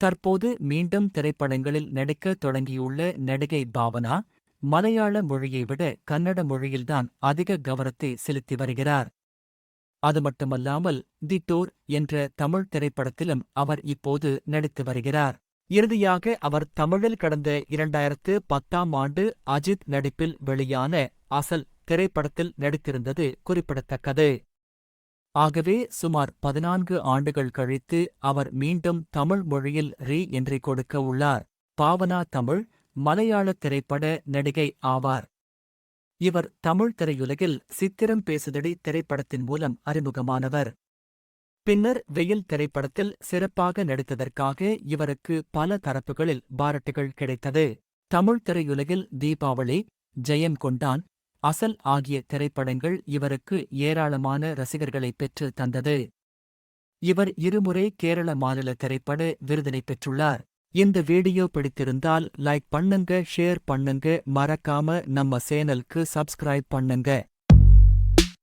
தற்போது மீண்டும் திரைப்படங்களில் நடிக்கத் தொடங்கியுள்ள நடிகை பாவனா மலையாள மொழியை விட கன்னட மொழியில்தான் அதிக கவனத்தை செலுத்தி வருகிறார். அது மட்டுமல்லாமல் தி டோர் என்ற தமிழ் திரைப்படத்திலும் அவர் இப்போது நடித்து வருகிறார். இறுதியாக அவர் தமிழில் கடந்த இரண்டாயிரத்து பத்தாம் ஆண்டு அஜித் நடிப்பில் வெளியான அசல் திரைப்படத்தில் நடித்திருந்தது குறிப்பிடத்தக்கது. ஆகவே சுமார் பதினான்கு ஆண்டுகள் கழித்து அவர் மீண்டும் தமிழ் மொழியில் ரீ என்றை கொடுக்க உள்ளார். பாவனா தமிழ் மலையாள திரைப்பட நடிகை ஆவார். இவர் தமிழ் திரையுலகில் சித்திரம் பேசுதடி திரைப்படத்தின் மூலம் அறிமுகமானவர். பின்னர் வெயில் திரைப்படத்தில் சிறப்பாக நடித்ததற்காக இவருக்கு பல தரப்புகளில் பாராட்டுகள் கிடைத்தது. தமிழ் திரையுலகில் தீபாவளி ஜெயம் கொண்டான் அசல் ஆகிய திரைப்படங்கள் இவருக்கு ஏராளமான ரசிகர்களை பெற்று தந்தது. இவர் இருமுறை கேரள மாநில திரைப்பட விருதினை பெற்றுள்ளார். இந்த வீடியோ பிடித்திருந்தால் லைக் பண்ணுங்க ஷேர் பண்ணுங்க மறக்காம நம்ம சேனலுக்கு சப்ஸ்கிரைப் பண்ணுங்க.